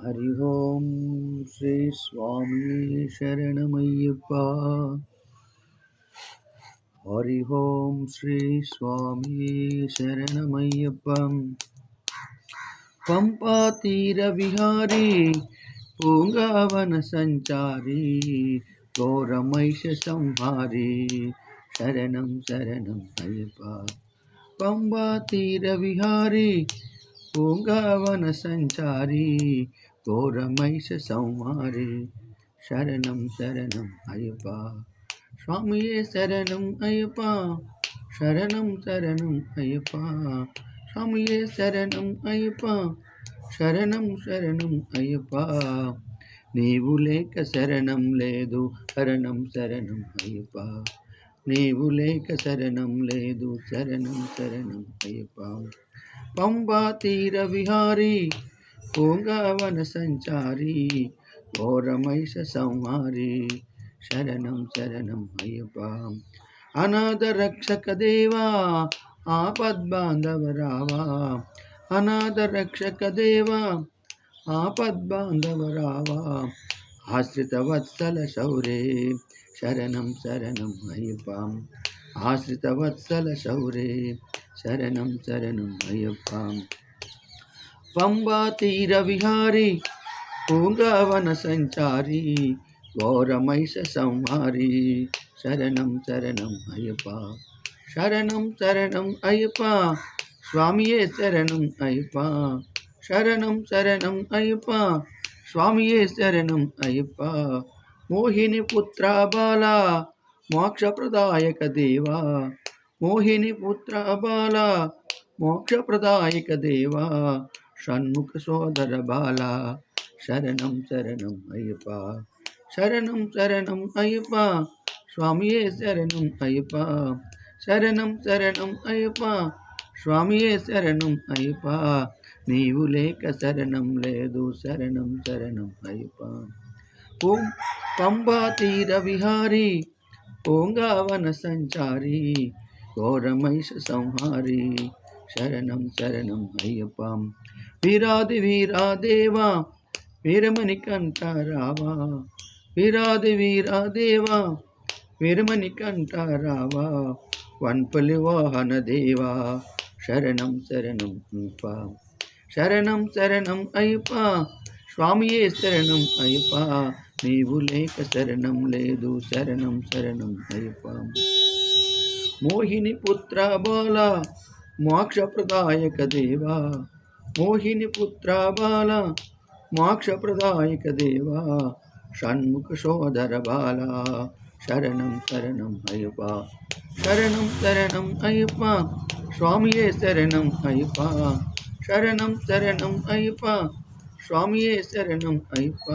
हरि ओम श्री स्वामी शरणमय्यप्पा। हरि ओम श्री स्वामी शरणमय्यप्पम पंपा तीर विहारी पूंगावन संचारी गौरमैश संहारी शरणम शरणम अय्यप्पा। पंबा तीर विहारी పూంగావన సంచారి ఘోరమైష సంహారి. శరణం శరణం అయ్యప్ప. స్వామియే శరణం అయ్యప్ప. శరణం శరణం అయ్యప్ప. స్వామియే శరణం అయ్యప్ప. శరణం శరణం అయ్యప్ప. నీవు లేక శరణం లేదు శరణం శరణం అయ్యప్ప. నీవు లేక శరణం లేదు శరణం శరణం అయ్యప్ప. పంబా తీర విహారీ పూంగవన సంచారి ఘోరమైష సంహారి. శరణం శరణం అయ్యప్ప. అనాథ రక్షక దేవా ఆపద్బాంధవ రావా. అనాథ రక్షక దేవా ఆపద్బాంధవ రావా. ఆశ్రిత వత్సల శౌరే శరణం శరణం అయ్యప్ప. ఆశ్రిత వత్సల శౌరే శరణం శరణం అయ్యప్ప పంబా తీర విహారి పూంగవన సంచారి ఘోరమైష సంహారి శరణం శరణం అయ్యప్ప శరణం శరణం అయ్యప్ప స్వామియే శరణం అయ్యప్ప శరణం శరణం అయ్యప్ప స్వామియే శరణం అయ్యప్ప మోహిని పుత్ర బాల మోక్షప్రదాయక దేవా మోహిని పుత్ర బాల మోక్షప్రదాయక దేవా షణ్ముఖ సోదర బాల శరణం శరణం అయ్యప్ప. శరణం శరణం అయ్యప్ప స్వామియే శరణం అయ్యప్ప. శరణం శరణం అయ్యప్ప స్వామియే శరణం అయ్యప్ప. నీవు లేక శరణం లేదు శరణం శరణం అయ్యప్ప. ఓం పంబా తీర విహారీ ஓங்காவன சஞ்சாரி கோரமைஷ சம்ஹாரி சரணம் சரணம் ஐயப்பாம் வீராதி வீரா தேவா வீரமணி கண்டாராவா. வீராதி வீரா தேவா வீரமணி கண்டாராவா. வன்பலி வாகன தேவா சரணம் சரணம் ஐயப்பா. சரணம் சரணம் ஐயப்பா சுவாமியே சரணம் ஐயப்பா. నీవు లేక శరణం లేదు శరణం శరణం అయ్యప్ప మోహిని పుత్ర బాల మోక్షప్రదాయక దేవా. మోహిని పుత్ర బాల మోక్షప్రదాయక దేవా. షణ్ముఖ సోదర బాల శరణం శరణం అయ్యప్ప శరణం శరణం అయ్యప్ప స్వామియే శరణం అయ్యప్ప శరణం శరణం అయ్యప్ప స్వామియే శరణం అయ్యప్ప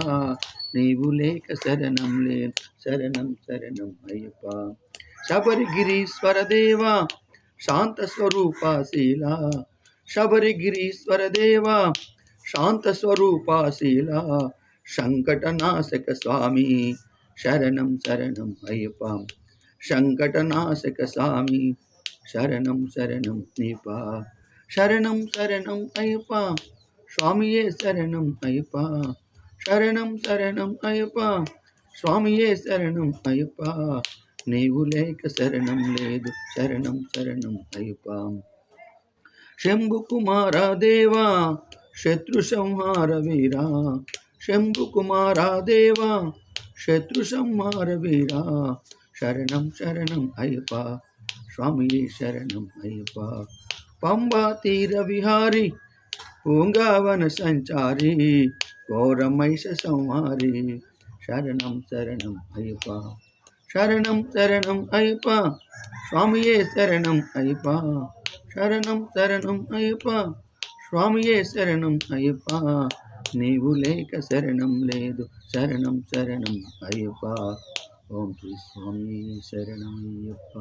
నీవు లేక శరణం లే శరణం శరణం అయ్యప్ప శబరిగిరీశ్వర దేవ శాంత స్వరూప శీల శబరిగిరీశ్వర దేవ శాంత స్వరూప శీల సంకటనాశక స్వామి శరణం శరణం అయ్యప్ప సంకటనాశక స్వామి శరణం శరణం దీప శరణం శరణం అయ్యప్ప స్వామియే శరణం అయ్యప్ప శరణం శరణం అయ్యప్ప. స్వామియే శరణం అయ్యప్ప. నీవు లేక శరణం లేదు. శరణం శరణం అయ్యప్ప. శంభు కుమార దేవా శత్రు సంహార వీరా. శంభు కుమార దేవా శత్రు సంహార వీరా. శరణం శరణం అయ్యప్ప. స్వామియే శరణం అయ్యప్ప. పంబా తీర విహారీ పూంగావన సంచారి ఘోరమైష సంహారి. శరణం శరణం అయ్యప్ప శరణం శరణం అయ్యప్ప స్వామియే శరణం అయ్యప్ప శరణం శరణం అయ్యప్ప స్వామియే శరణం అయ్యప్ప. నీవు లేక శరణం లేదు శరణం శరణం అయ్యప్ప. ఓం శ్రీ స్వామి శరణం అయ్యప్ప.